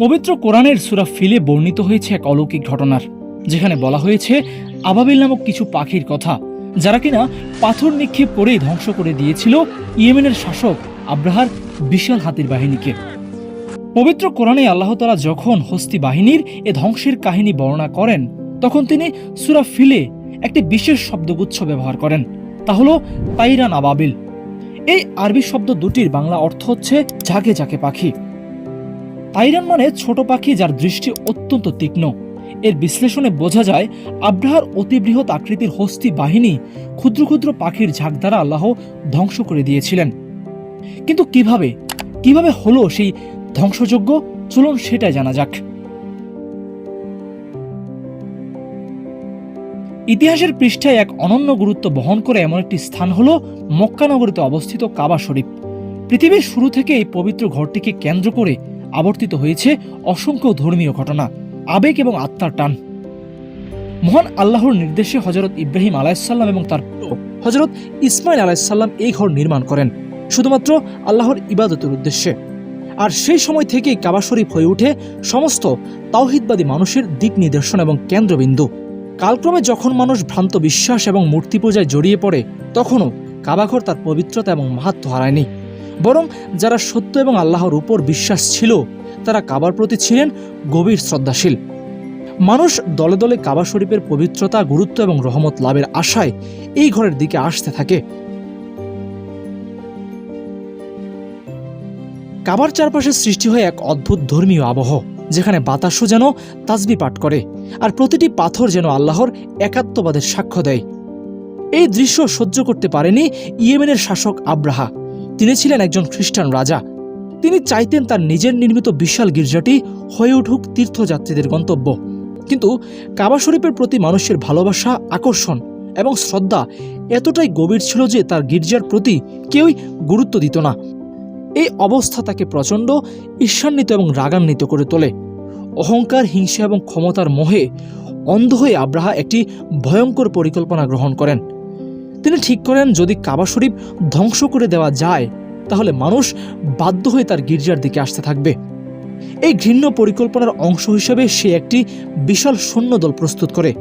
পবিত্র কোরআনের সুরা ফিলে বর্ণিত হয়েছে এক অলৌকিক ঘটনার, যেখানে বলা হয়েছে, আবাবিল নামক কিছু পাখির কথা, যারা কিনা পাথর নিক্ষেপ করেই ধ্বংস করে দিয়েছিল ইয়েমেনের শাসক আব্রাহার বিশাল হাতির বাহিনীকে। পবিত্র কোরআনে আল্লাহ তালা যখন হস্তি বাহিনীর এ ধ্বংসের কাহিনী বর্ণনা করেন, তখন তিনি সুরা ফিলে একটি বিশেষ শব্দগুচ্ছ ব্যবহার করেন, তা হল তাইরান আবাবিল। এই আরবি শব্দ দুটির বাংলা অর্থ হচ্ছে ঝাঁকে ঝাঁকে পাখি। তাইরান মানে ছোট পাখি যার দৃষ্টি অত্যন্ত তীক্ষ্ণ। এর বিশ্লেষণে বোঝা যায়, আব্রাহার অতি বৃহৎ আকৃতির হস্তি বাহিনী ক্ষুদ্র ক্ষুদ্র পাখির ঝাঁক দ্বারা আল্লাহ ধ্বংস করে দিয়েছিলেন। কিন্তু কীভাবে? কীভাবে হলো সেই ধ্বংসযোগ্য চলুন সেটা জানা যাক। ইতিহাসের পৃষ্ঠায় এক অনন্য গুরুত্ব বহন করে এমন একটি স্থান হল মক্কানগরীতে অবস্থিত কাবা শরীফ। পৃথিবীর শুরু থেকে এই পবিত্র ঘরটিকে কেন্দ্র করে আবর্তিত হয়েছে অসংখ্য ধর্মীয় ঘটনা, আবেগ এবং আত্মার টান। মহান আল্লাহর নির্দেশে হজরত ইব্রাহিম আলাইসাল্লাম এবং তার হজরত ইসমাইল আলাইসাল্লাম এই ঘর নির্মাণ করেন, শুধুমাত্র আল্লাহর ইবাদতের উদ্দেশ্যে। আর সেই সময় থেকেই কাবা শরীফ হয়ে ওঠে সমস্ত তাওহিদবাদী মানুষের দিক নির্দেশন এবং কেন্দ্রবিন্দু। কালক্রমে যখন মানুষ ভ্রান্ত বিশ্বাস এবং মূর্তি পূজায় জড়িয়ে পড়ে, তখনও কাবাঘর তার পবিত্রতা এবং মাহাত্ম হারায়নি। বরং যারা সত্য এবং আল্লাহর উপর বিশ্বাস ছিল, তারা কাবার প্রতি ছিলেন গভীর শ্রদ্ধাশীল। মানুষ দলে দলে কাবা শরীফের পবিত্রতা, গুরুত্ব এবং রহমত লাভের আশায় এই ঘরের দিকে আসতে থাকে। কাবার চারপাশে সৃষ্টি হয় এক অদ্ভুত ধর্মীয় আবহ, যেখানে বাতাসও যেন তাজবি পাঠ করে আর প্রতিটি পাথর যেন আল্লাহর একাত্মবাদের সাক্ষ্য দেয়। এই দৃশ্য সহ্য করতে পারেনি ইয়েমেনের শাসক আব্রাহা। তিনি ছিলেন একজন খ্রিস্টান রাজা। তিনি চাইতেন তার নিজের নির্মিত বিশাল গির্জাটি হয়ে উঠুক তীর্থযাত্রীদের গন্তব্য। কিন্তু কাবা শরীফের প্রতি মানুষের ভালোবাসা, আকর্ষণ এবং শ্রদ্ধা এতটাই গভীর ছিল যে তার গির্জার প্রতি কেউই গুরুত্ব দিত না। এই অবস্থা তাকে প্রচণ্ড ঈর্ষান্বিত এবং রাগান্বিত করে তোলে। অহংকার, হিংসা এবং ক্ষমতার মোহে অন্ধ হয়ে আব্রাহা একটি ভয়ঙ্কর পরিকল্পনা গ্রহণ করেন। তিনি ঠিক করেন যদি কাবা শরীফ ধ্বংস করে দেওয়া যায়, তাহলে মানুষ বাধ্য হয়ে তার গির্জার দিকে আসতে থাকবে। এই ঘৃণ্য পরিকল্পনার অংশ হিসেবে সে একটি বিশাল সৈন্যদল প্রস্তুত করে,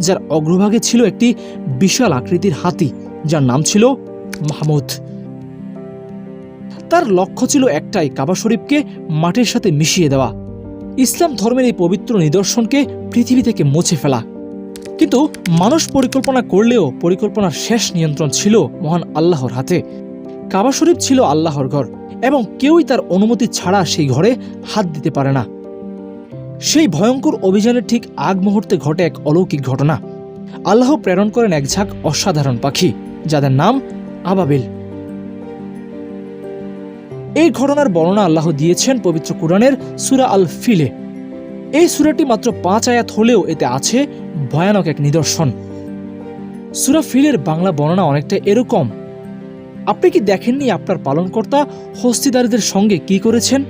যার অগ্রভাগে ছিল একটি বিশাল আকৃতির হাতি, যার নাম ছিল মাহমুদ। তার লক্ষ্য ছিল একটাই, কাবা শরীফকে মাটির সাথে মিশিয়ে দেওয়া। ইসলাম ধর্মের এই পবিত্র নিদর্শনকে পৃথিবী থেকে মুছে ফেলা। কিন্তু মানুষ পরিকল্পনা করলেও পরিকল্পনার শেষ নিয়ন্ত্রণ ছিল মহান আল্লাহর হাতে। কাবা শরীফ ছিল আল্লাহর ঘর এবং কেউই তার অনুমতি ছাড়া সেই ঘরে হাত দিতে পারে না। সেই ভয়ঙ্কর অভিযানের ঠিক আগ মুহূর্তে ঘটে এক অলৌকিক ঘটনা। আল্লাহ প্রেরণ করেন এক ঝাঁক অসাধারণ পাখি, যাদের নাম আবাবিল। এই ঘটনার বর্ণনা আল্লাহ দিয়েছেন পবিত্র কোরআনের সুরা আল ফিলে এই সুরাটি মাত্র পাঁচ আয়াত হলেও এতে আছে ভয়ানক এক নিদর্শন। সুরা ফিলের বাংলা বর্ণনা অনেকটা এরকম। আপনি কি দেখেননি আপনার পালনকর্তা হস্তিদারীদের সঙ্গে কি করেছেন?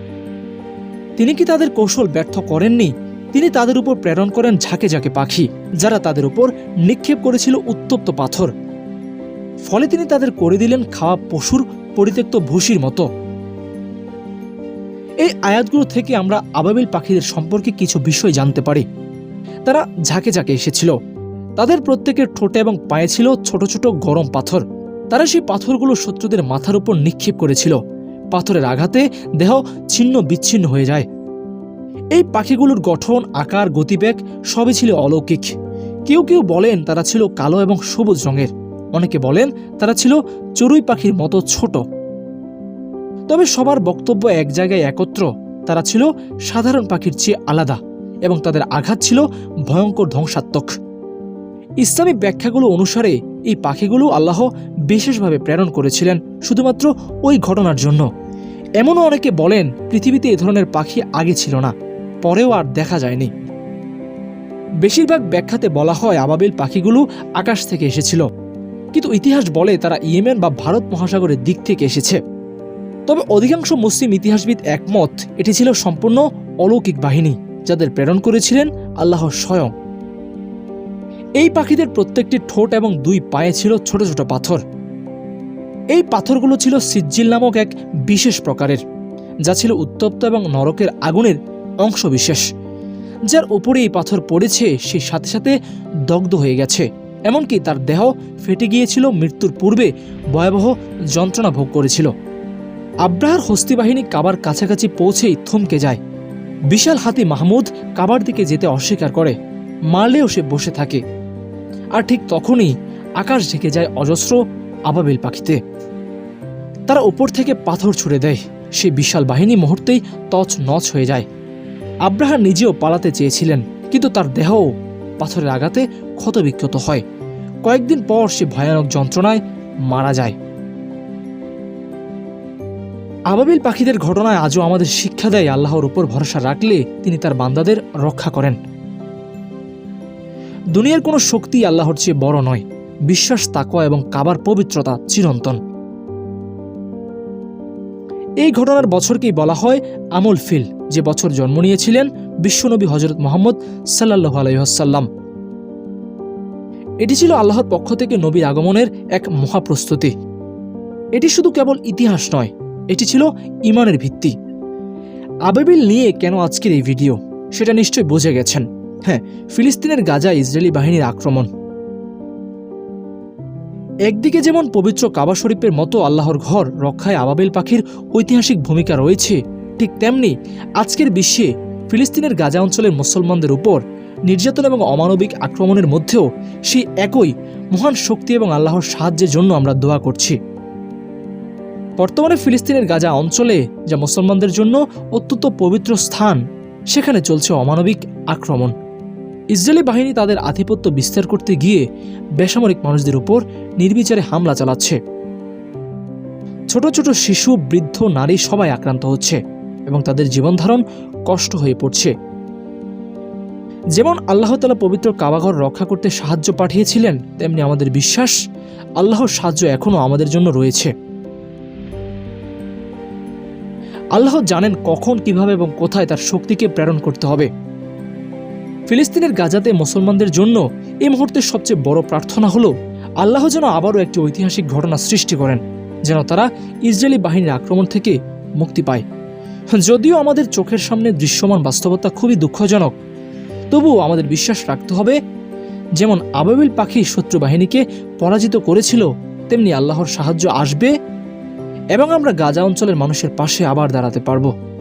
তিনি কি তাদের কৌশল ব্যর্থ করেননি? তিনি তাদের উপর প্রেরণ করেন ঝাঁকে ঝাঁকে পাখি, যারা তাদের উপর নিক্ষেপ করেছিল উত্তপ্ত পাথর। ফলে তিনি তাদের করে দিলেন খাওয়া পশুর পরিত্যক্ত ভুসির মতো। এই আয়াতগুলো থেকে আমরা আবাবিল পাখিদের সম্পর্কে কিছু বিষয় জানতে পারি। তারা ঝাঁকে ঝাঁকে এসেছিল। তাদের প্রত্যেকের ঠোঁটে এবং পায়ে ছিল ছোট ছোট গরম পাথর। তারা সেই পাথরগুলো শত্রুদের মাথার উপর নিক্ষেপ করেছিল। পাথরের আঘাতে দেহ ছিন্ন বিচ্ছিন্ন হয়ে যায়। এই পাখিগুলোর গঠন, আকার, গতিবেগ সবই ছিল অলৌকিক। কেউ কেউ বলেন তারা ছিল কালো এবং সবুজ রঙের। অনেকে বলেন তারা ছিল চড়ুই পাখির মতো ছোট। তবে সবার বক্তব্য এক জায়গায় একত্র। তারা ছিল সাধারণ পাখির চেয়ে আলাদা। এবং তাদের আঘাত ছিল ভয়ঙ্কর ধ্বংসাত্মক। ইসলামী ব্যাখ্যাগুলো অনুসারে এই পাখিগুলো আল্লাহ বিশেষভাবে প্রেরণ করেছিলেন শুধুমাত্র ওই ঘটনার জন্য। এমনও অনেকে বলেন পৃথিবীতে এ ধরনের পাখি আগে ছিল না, পরেও আর দেখা যায়নি। বেশিরভাগ ব্যাখ্যাতে বলা হয় আবাবিল পাখিগুলো আকাশ থেকে এসেছিল, কিন্তু ইতিহাস বলে তারা ইয়েমেন বা ভারত মহাসাগরের দিক থেকে এসেছে। তবে অধিকাংশ মুসলিম ইতিহাসবিদ একমত, এটি ছিল সম্পূর্ণ অলৌকিক বাহিনী। যাদের প্রেরণ করেছিলেন, আল্লাহ স্বয়ং। এই পাখিদের প্রত্যেকটি ঠোঁট এবং দুই পায়ে ছিল ছোট ছোট পাথর। এই পাথরগুলো ছিল সিজ্জিল নামক এক বিশেষ প্রকারের, যা ছিল উত্তপ্ত এবং নরকের আগুনের অংশ বিশেষ যার উপরে এই পাথর পড়েছে, সে সাথে সাথে দগ্ধ হয়ে গেছে। এমনকি তার দেহ ফেটে গিয়েছিল, মৃত্যুর পূর্বে ভয়াবহ যন্ত্রণা ভোগ করেছিল। আব্রাহার হস্তি বাহিনী কাবার কাছাকাছি পৌঁছেই থমকে যায়। বিশাল হাতি মাহমুদ কাবার দিকে যেতে অস্বীকার করে, মারলেও সে বসে থাকে। আর ঠিক তখনই আকাশ ঢেকে যায় অজস্র আবাবিল পাখিতে। তারা উপর থেকে পাথর ছুড়ে দেয়। সে বিশাল বাহিনী মুহূর্তেই তছ নচ হয়ে যায়। আব্রাহা নিজেও পালাতে চেয়েছিলেন, কিন্তু তার দেহও পাথরের আঘাতে ক্ষতবিক্ষত হয়। কয়েকদিন পর সে ভয়ানক যন্ত্রণায় মারা যায়। আবাবিল পাখিদের ঘটনায় আজও আমাদের শিক্ষা দেয় আল্লাহর উপর ভরসা রাখলে তিনি তার বান্দাদের রক্ষা করেন। দুনিয়ার কোনো শক্তি আল্লাহর চেয়ে বড় নয়। বিশ্বাস, তাকওয়া এবং কাবার পবিত্রতা চিরন্তন। এই ঘটনার বছরকেই বলা হয় আমল ফিল, যে বছর জন্ম নিয়েছিলেন বিশ্বনবী হজরত মোহাম্মদ সাল্লাহ আলহ্লাম এটি ছিল আল্লাহর পক্ষ থেকে নবীর আগমনের এক মহাপ্রস্তুতি। এটি শুধু কেবল ইতিহাস নয় এটি ছিল ইমানের ভিত্তি। আবেবিল নিয়ে কেন আজকের এই ভিডিও? সেটা নিশ্চয়ই বুঝে গেছেন। হ্যাঁ ফিলিস্তিনের গাজা ইসরায়েলি বাহিনীর আক্রমণ। একদিকে যেমন পবিত্র কাবা শরীফের মতো আল্লাহর ঘর রক্ষায় আবাবিল পাখির ঐতিহাসিক ভূমিকা রয়েছে, ঠিক তেমনি আজকের বিশ্বে ফিলিস্তিনের গাজা অঞ্চলের মুসলমানদের উপর নির্যাতন এবং অমানবিক আক্রমণের মধ্যেও সেই একই মহান শক্তি এবং আল্লাহর সাহায্যের জন্য আমরা দোয়া করছি। বর্তমানে ফিলিস্তিনের গাজা অঞ্চলে, যা মুসলমানদের জন্য অত্যন্ত পবিত্র স্থান, সেখানে চলছে অমানবিক আক্রমণ। ইসরায়েলি বাহিনী তাদের আধিপত্য বিস্তার করতে গিয়ে বেসামরিক মানুষদের উপর নির্বিচারে হামলা চালাচ্ছে। ছোট ছোট শিশু, বৃদ্ধ, নারী সবাই আক্রান্ত হচ্ছে এবং তাদের জীবনধারণ কষ্ট হয়ে পড়ছে। যেমন আল্লাহ তালা পবিত্র কাবাঘর রক্ষা করতে সাহায্য পাঠিয়েছিলেন, তেমনি আমাদের বিশ্বাস, আল্লাহর সাহায্য এখনও আমাদের জন্য রয়েছে। আল্লাহ জানেন কখন, কীভাবে এবং কোথায় তার শক্তিকে প্রেরণ করতে হবে। ফিলিস্তিনের গাজাতে মুসলমানদের জন্য এই মুহূর্তে সবচেয়ে বড় প্রার্থনা হলো, আল্লাহ যেন আবারও একটি ঐতিহাসিক ঘটনা সৃষ্টি করেন, যেন তারা ইসরায়েলি বাহিনীর আক্রমণ থেকে মুক্তি পায়। যদিও আমাদের চোখের সামনে দৃশ্যমান বাস্তবতা খুবই দুঃখজনক, তবুও আমাদের বিশ্বাস রাখতে হবে, যেমন আবাবিল পাখি শত্রু বাহিনীকে পরাজিত করেছিল, তেমনি আল্লাহর সাহায্য আসবে এবং আমরা গাজা অঞ্চলের মানুষের পাশে আবার দাঁড়াতে পারব।